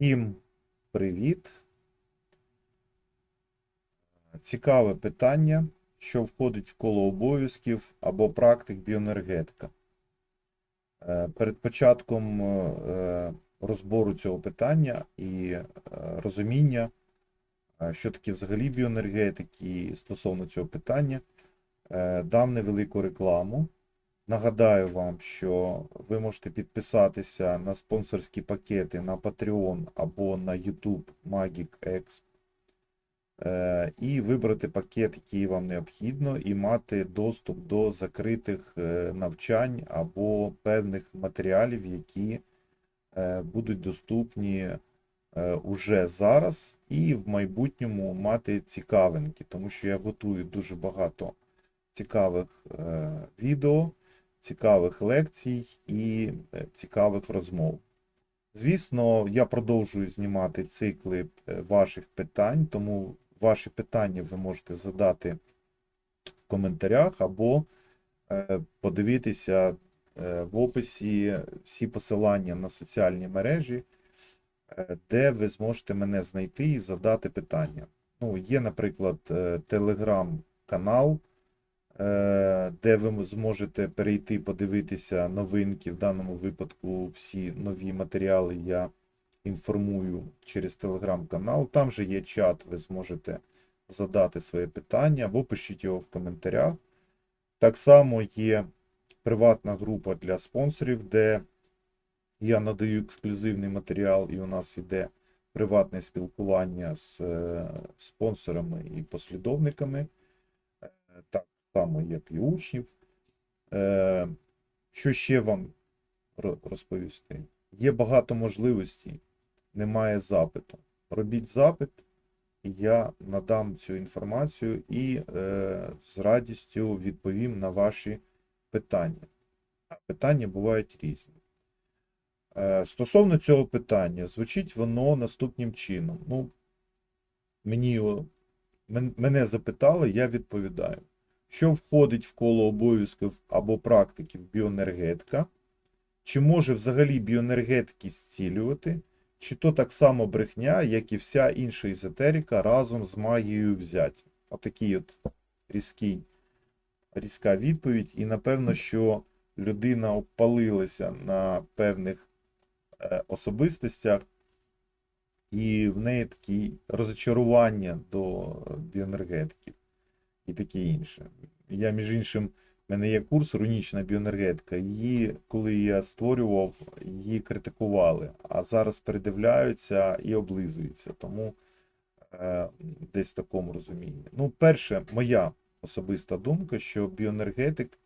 Всім привіт. Цікаве питання, що входить в коло обов'язків або практик біоенергетика. Е, Перед початком е, розбору цього питання і е, розуміння, е, що таке взагалі біоенергетики стосовно цього питання, е, дам невелику рекламу. Нагадаю вам, що ви можете підписатися на спонсорські пакети на Patreon або на YouTube Magic Exp е, і вибрати пакет, який вам необхідно, і мати доступ до закритих е, навчань або певних матеріалів, які е, будуть доступні уже зараз, і в майбутньому мати цікавинки, тому що я готую дуже багато цікавих відео цікавих лекцій і е, цікавих розмов. Звісно, я продовжую знімати цикли е, ваших питань, тому ваші питання ви можете задати в коментарях або е, подивитися в описі всі посилання на соціальні мережі, де ви зможете мене знайти і задати питання. Ну, є, наприклад, телеграм-канал де ви зможете перейти подивитися новинки. В даному випадку всі нові матеріали я інформую через телеграм-канал. Там же є чат, ви зможете задати своє питання або пишіть його в коментарях. Так само є приватна група для спонсорів, де я надаю ексклюзивний матеріал, і у нас йде приватне спілкування з е, спонсорами і послідовниками. Е, Так само, як і учнів. Е, Що ще вам розповісти? Є багато можливостей, немає запиту. Робіть запит, я надам цю інформацію і е, з радістю відповім на ваші питання. Питання бувають різні. Е, Стосовно цього питання, звучить воно наступним чином. Ну, мені, мен- мене запитали, я відповідаю що входить в коло обов'язків або практиків біоенергетика, чи може взагалі біоенергетики зцілювати, чи то так само брехня, як і вся інша езотерика разом з магією взяті. Отакий от різкий, різка відповідь. І напевно, що людина обпалилася на певних е, особистостях, і в неї такі розочарування до біоенергетиків і таке інше. Я, між іншим, в мене є курс рунічна біоенергетика. Її, коли я створював, її критикували, а зараз передивляються і облизуються. Тому е, десь в такому розумінні. Ну, перше, моя особиста думка, що біоенергетик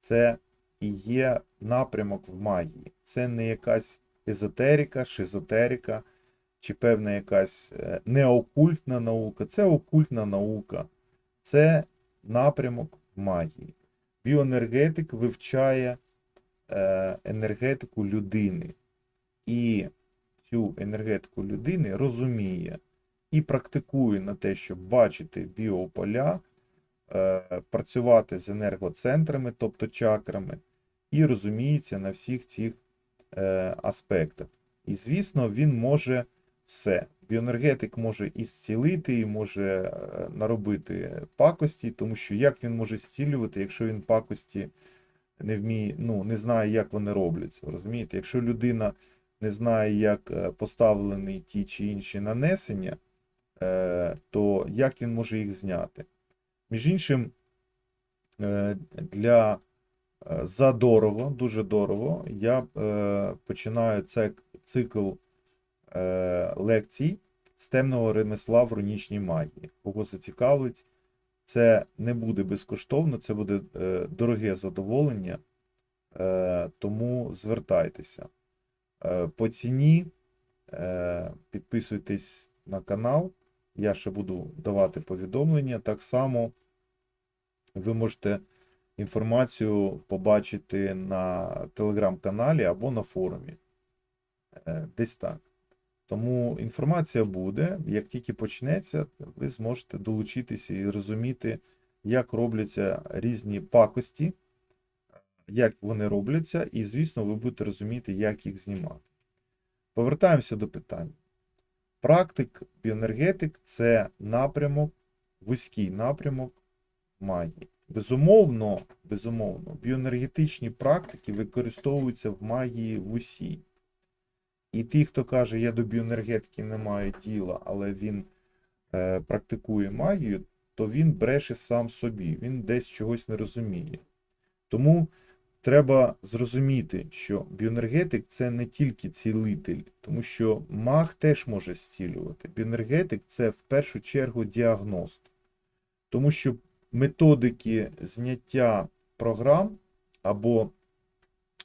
це і є напрямок в магії. Це не якась езотерика, шизотерика, чи певна якась е, неокультна наука. Це окультна наука це напрямок магії. Біоенергетик вивчає е, енергетику людини. І цю енергетику людини розуміє і практикує на те, щоб бачити біополя, е, працювати з енергоцентрами, тобто чакрами, і розуміється на всіх цих е, аспектах. І, звісно, він може все. Біоенергетик може і зцілити, і може е, наробити пакості, тому що як він може зцілювати, якщо він пакості не вміє, ну, не знає, як вони робляться. Розумієте? Якщо людина не знає, як е, поставлені ті чи інші нанесення, е, то як він може їх зняти? Між іншим, для задорого, дуже дорого, я починаю цей цикл лекцій з темного ремесла в рунічній магії. Кого зацікавить, це не буде безкоштовно, це буде е, дороге задоволення, е, тому звертайтеся. Е, по ціні е, підписуйтесь на канал, я ще буду давати повідомлення. Так само ви можете інформацію побачити на телеграм-каналі або на форумі. Е, Десь так. Тому інформація буде. Як тільки почнеться, ви зможете долучитися і розуміти, як робляться різні пакості, як вони робляться, і, звісно, ви будете розуміти, як їх знімати. Повертаємося до питання. Практик, біоенергетик це напрямок, вузький напрямок магії. Безумовно, безумовно, біоенергетичні практики використовуються в магії в усій. І ті, хто каже, я до біоенергетики не маю діла, але він е, практикує магію, то він бреше сам собі, він десь чогось не розуміє. Тому треба зрозуміти, що біоенергетик це не тільки цілитель, тому що маг теж може зцілювати. Біоенергетик це в першу чергу діагност. Тому що методики зняття програм або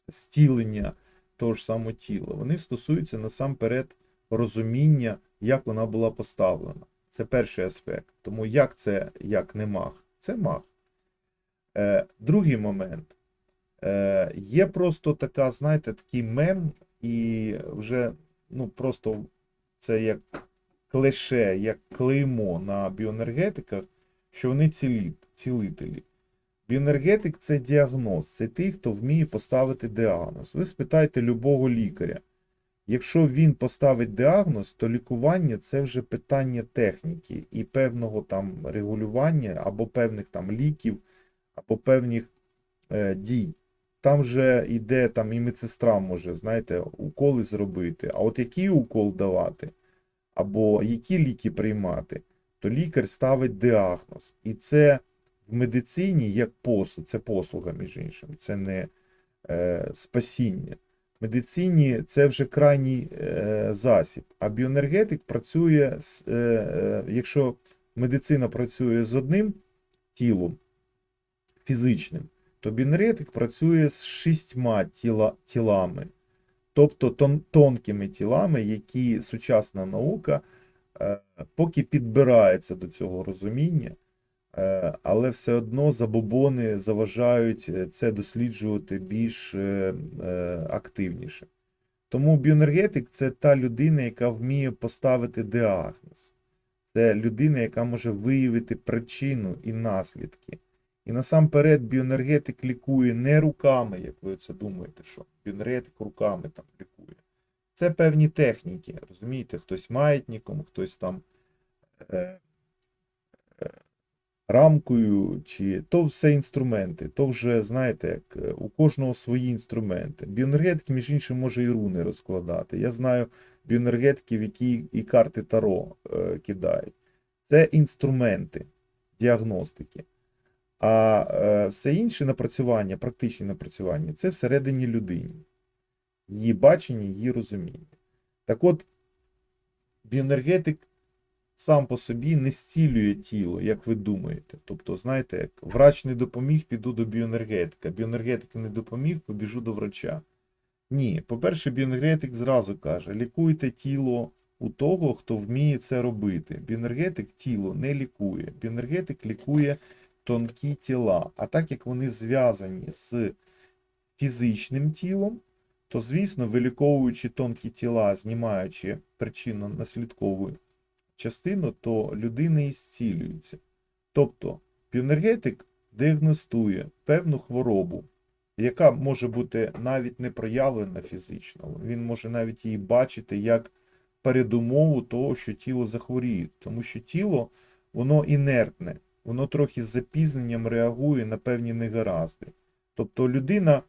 зцілення того ж самого тіла, вони стосуються насамперед розуміння, як вона була поставлена. Це перший аспект. Тому як це як не маг? Це маг. Е, другий момент. Е, є просто така, знаєте, такий мем, і вже ну, просто це як клише, як клеймо на біоенергетиках, що вони цілі, цілителі. Біоенергетик це діагноз, це той, хто вміє поставити діагноз. Ви спитайте любого лікаря. Якщо він поставить діагноз, то лікування це вже питання техніки і певного там регулювання або певних там ліків, або певних е, дій. Там вже йде там і медсестра може, знаєте, уколи зробити. А от який укол давати, або які ліки приймати, то лікар ставить діагноз. І це в медицині як послуг, це послуга, між іншим, це не е, спасіння. В медицині це вже крайній е, засіб. А біоенергетик працює, з, е, е, якщо медицина працює з одним тілом фізичним, то біоенергетик працює з шістьма тіла, тілами, тобто тон, тонкими тілами, які сучасна наука е, поки підбирається до цього розуміння. Е, Але все одно забобони заважають е, це досліджувати більш е, активніше. Тому біоенергетик це та людина, яка вміє поставити діагноз. Це людина, яка може виявити причину і наслідки. І насамперед біоенергетик лікує не руками, як ви це думаєте, що біоенергетик руками там лікує. Це певні техніки, розумієте, хтось маятником, хтось там. Рамкою, чи то все інструменти, то вже, знаєте, як е, у кожного свої інструменти. Біоенергетики, між іншим, може і руни розкладати. Я знаю біоенергетиків, які і карти Таро е, кидають. Це інструменти діагностики. А е, все інше напрацювання, практичні напрацювання, це всередині людини. Її бачення, її розуміння. Так от, біоенергетик сам по собі не зцілює тіло, як ви думаєте. Тобто, знаєте, як врач не допоміг, піду до біоенергетика. Біоенергетик не допоміг, побіжу до врача. Ні, по-перше, біоенергетик зразу каже: лікуйте тіло у того, хто вміє це робити. Біоенергетик тіло не лікує. Біоенергетик лікує тонкі тіла. А так як вони зв'язані з фізичним тілом, то, звісно, виліковуючи тонкі тіла, знімаючи причинно-наслідкову частину, то людина і зцілюється. Тобто, біоенергетик діагностує певну хворобу, яка може бути навіть не проявлена фізично. Він може навіть її бачити як передумову того, що тіло захворіє. Тому що тіло, воно інертне, воно трохи з запізненням реагує на певні негаразди. Тобто людина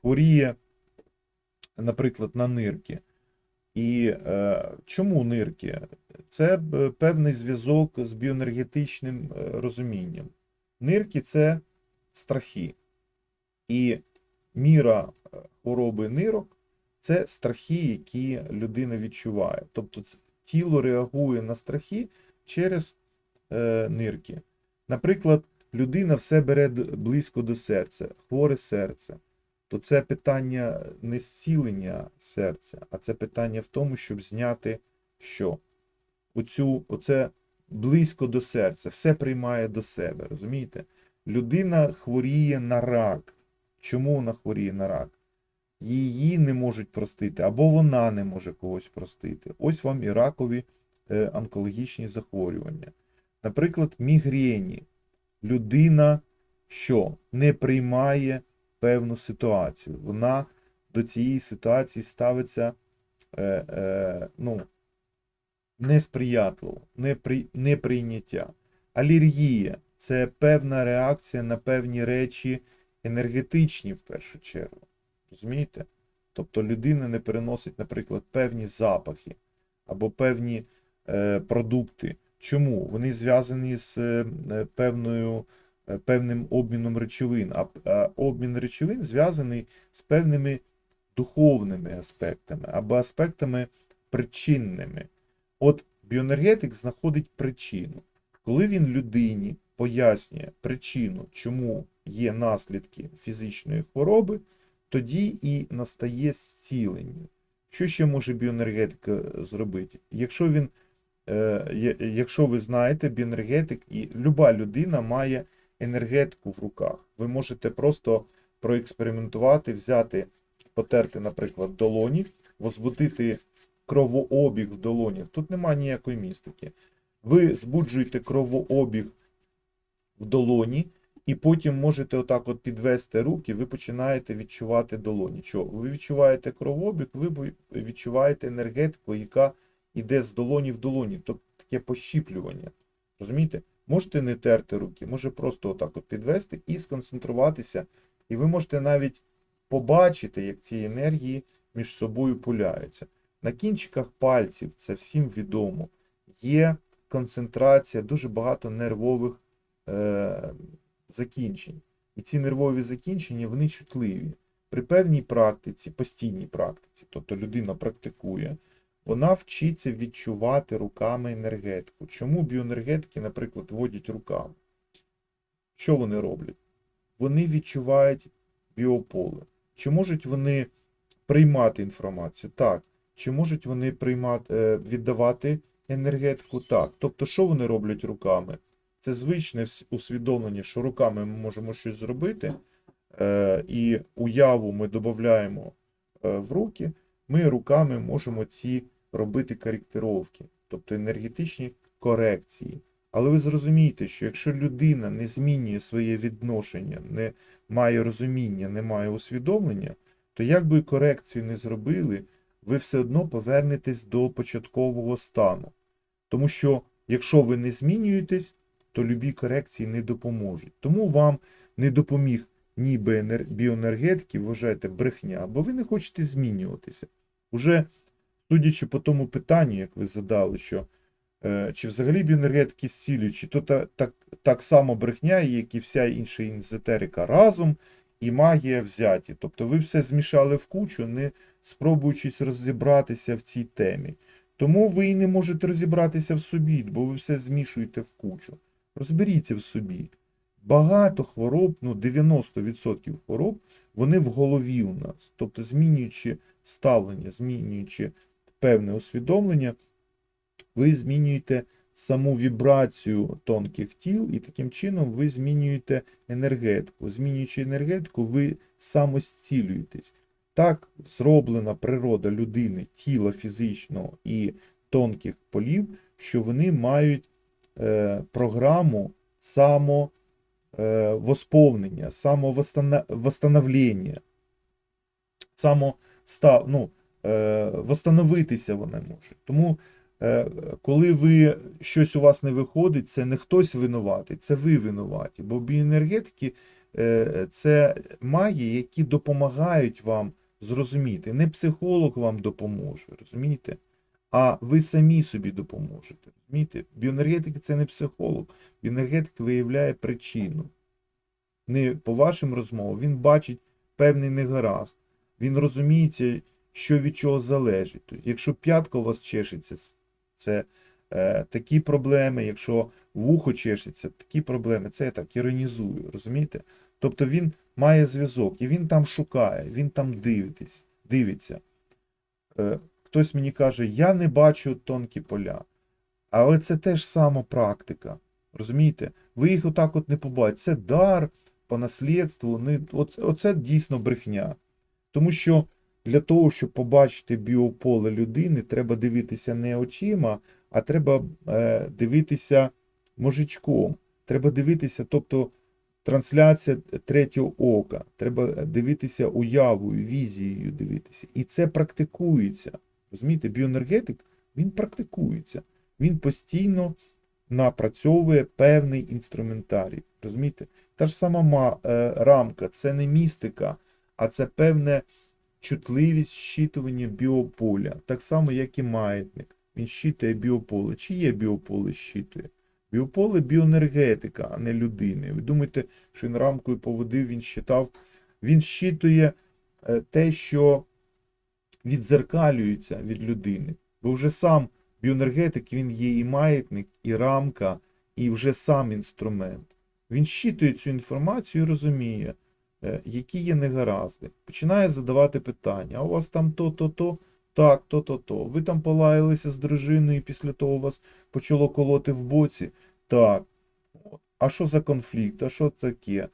хворіє, наприклад, на нирки. І е, чому нирки? Це певний зв'язок з біоенергетичним е, розумінням. Нирки це страхи. І міра е, хвороби нирок це страхи, які людина відчуває. Тобто тіло реагує на страхи через е, нирки. Наприклад, людина все бере близько до серця, хворе серце то це питання не зцілення серця, а це питання в тому, щоб зняти що? Оцю, оце близько до серця, все приймає до себе, розумієте? Людина хворіє на рак. Чому вона хворіє на рак? Її не можуть простити, або вона не може когось простити. Ось вам і ракові е, онкологічні захворювання. Наприклад, мігрені. Людина що? Не приймає певну ситуацію. Вона до цієї ситуації ставиться е, е, ну, несприятливо, непри, неприйняття. Алергія це певна реакція на певні речі енергетичні в першу чергу. Розумієте? Тобто людина не переносить, наприклад, певні запахи або певні е, продукти. Чому? Вони зв'язані з е, певною, певним обміном речовин, а, обмін речовин зв'язаний з певними духовними аспектами або аспектами причинними. От біоенергетик знаходить причину. Коли він людині пояснює причину, чому є наслідки фізичної хвороби, тоді і настає зцілення. Що ще може біоенергетика зробити? Якщо він, е, якщо ви знаєте, біоенергетик і люба людина має енергетику в руках. Ви можете просто проекспериментувати, взяти, потерти, наприклад, долоні, возбудити кровообіг в долонях. Тут немає ніякої містики. Ви збуджуєте кровообіг в долоні, і потім можете отак от підвести руки, ви починаєте відчувати долоні. Чого? Ви відчуваєте кровообіг, ви відчуваєте енергетику, яка йде з долоні в долоні, тобто таке пощіплювання. Розумієте? Можете не терти руки, може просто отак от підвести і сконцентруватися. І ви можете навіть побачити, як ці енергії між собою пуляються. На кінчиках пальців, це всім відомо, є концентрація, дуже багато нервових е, закінчень. І ці нервові закінчення, вони чутливі. При певній практиці, постійній практиці, тобто людина практикує, вона вчиться відчувати руками енергетику. Чому біоенергетики, наприклад, водять руками? Що вони роблять? Вони відчувають біополе. Чи можуть вони приймати інформацію? Так. Чи можуть вони приймати, е, віддавати енергетику? Так. Тобто, що вони роблять руками? Це звичне усвідомлення, що руками ми можемо щось зробити, е, і уяву ми додаємо е, в руки, ми руками можемо ці робити коректировки, тобто енергетичні корекції. Але ви зрозумієте, що якщо людина не змінює своє відношення, не має розуміння, не має усвідомлення, то як би корекцію не зробили, ви все одно повернетесь до початкового стану. Тому що якщо ви не змінюєтесь, то любі корекції не допоможуть. Тому вам не допоміг ні біоенер- біоенергетики, вважаєте, брехня, бо ви не хочете змінюватися. Уже судячи по тому питанню, як ви задали, що е, чи взагалі біоенергетики зцілюючі, то та, так, так само брехня, як і вся інша езотерика разом і магія взяті. Тобто ви все змішали в кучу, не спробуючись розібратися в цій темі. Тому ви і не можете розібратися в собі, бо ви все змішуєте в кучу. Розберіться в собі. Багато хвороб, ну 90% хвороб, вони в голові у нас. Тобто, змінюючи ставлення, змінюючи певне усвідомлення, ви змінюєте саму вібрацію тонких тіл, і таким чином ви змінюєте енергетику. Змінюючи енергетику, ви самостілюєтесь. Так зроблена природа людини, тіла фізичного і тонких полів, що вони мають е, програму само е, восповнення, самовосстановлення, само ну, восстановитися вони можуть. Тому, е, коли ви щось у вас не виходить, це не хтось винуватий, це ви винуваті. Бо біоенергетики е, це магії, які допомагають вам зрозуміти. Не психолог вам допоможе, розумієте? А ви самі собі допоможете. Розумієте? Біоенергетики це не психолог. Біоенергетик виявляє причину. Не по вашим розмовам, він бачить певний негаразд. Він розуміється, що від чого залежить. Тобто, якщо п'ятка у вас чешеться, це е, такі проблеми, якщо вухо чешеться, такі проблеми. Це я так іронізую, розумієте? Тобто він має зв'язок, і він там шукає, він там дивитись, дивиться. Е, хтось мені каже, я не бачу тонкі поля. Але це теж сама практика. Розумієте? Ви їх отак от не побачите. Це дар по наслідству. Оце, оце дійсно брехня. Тому що для того, щоб побачити біополе людини, треба дивитися не очима, а треба е, дивитися мозжечком. Треба дивитися, тобто трансляція третього ока. Треба дивитися уявою, візією дивитися. І це практикується. Розумієте, біоенергетик він практикується, він постійно напрацьовує певний інструментарій. Розумієте? Та ж сама е, рамка, це не містика, а це певна чутливість щитування біополя. Так само, як і маятник. Він щитує біополе. Чи є біополе щитує? Біополе біоенергетика, а не людини. Ви думаєте, що він рамкою поводив, він щитав. Він щитує е, те, що відзеркалюється від людини. Бо вже сам біоенергетик, він є і маятник, і рамка, і вже сам інструмент. Він щитує цю інформацію і розуміє, які є негаразди. Починає задавати питання: а у вас там то, то, то, так, то, то, то. Ви там полаялися з дружиною, і після того у вас почало колоти в боці. Так. А що за конфлікт? А що таке?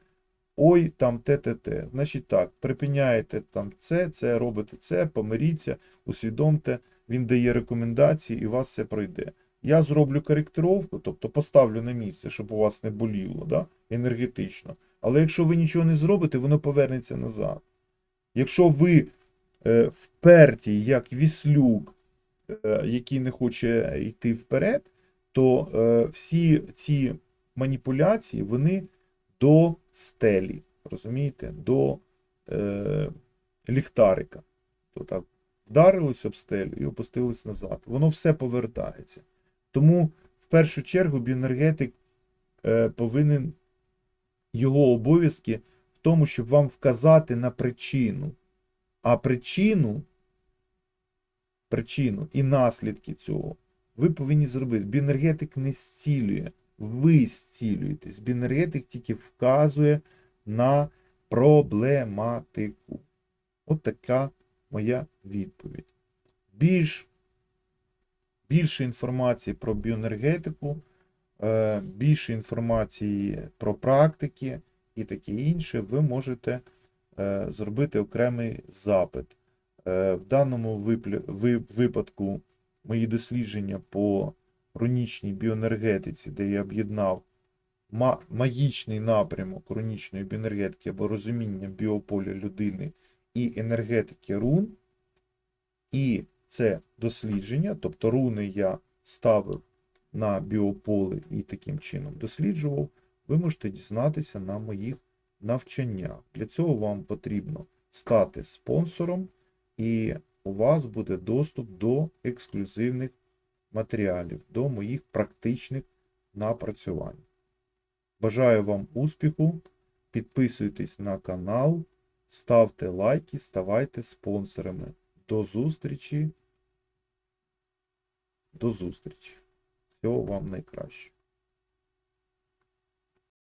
Ой, там те, те, те. Значить так, припиняєте там це, це, робите це, помиріться, усвідомте, він дає рекомендації і у вас все пройде. Я зроблю коректировку, тобто поставлю на місце, щоб у вас не боліло, да? енергетично. Але якщо ви нічого не зробите, воно повернеться назад. Якщо ви е, вперті, як віслюк, е, який не хоче йти вперед, то е, всі ці маніпуляції, вони до стелі, розумієте, до е, ліхтарика. То так вдарилось об стелю і опустилось назад. Воно все повертається. Тому в першу чергу біоенергетик е, повинен його обов'язки в тому, щоб вам вказати на причину. А причину, причину і наслідки цього ви повинні зробити. Біоенергетик не зцілює, ви зцілюєтесь. Біоенергетик тільки вказує на проблематику. От така моя відповідь. Більш, більше інформації про біоенергетику, більше інформації про практики і таке інше, ви можете е, зробити окремий запит. Е, В даному випадку мої дослідження по рунічній біоенергетиці, де я об'єднав магічний напрямок рунічної біоенергетики або розуміння біополя людини і енергетики рун. І це дослідження, тобто руни я ставив на біополе і таким чином досліджував, ви можете дізнатися на моїх навчаннях. Для цього вам потрібно стати спонсором, і у вас буде доступ до ексклюзивних матеріалів, до моїх практичних напрацювань. Бажаю вам успіху, підписуйтесь на канал, ставте лайки, ставайте спонсорами. До зустрічі. До зустрічі. Всього вам найкраще.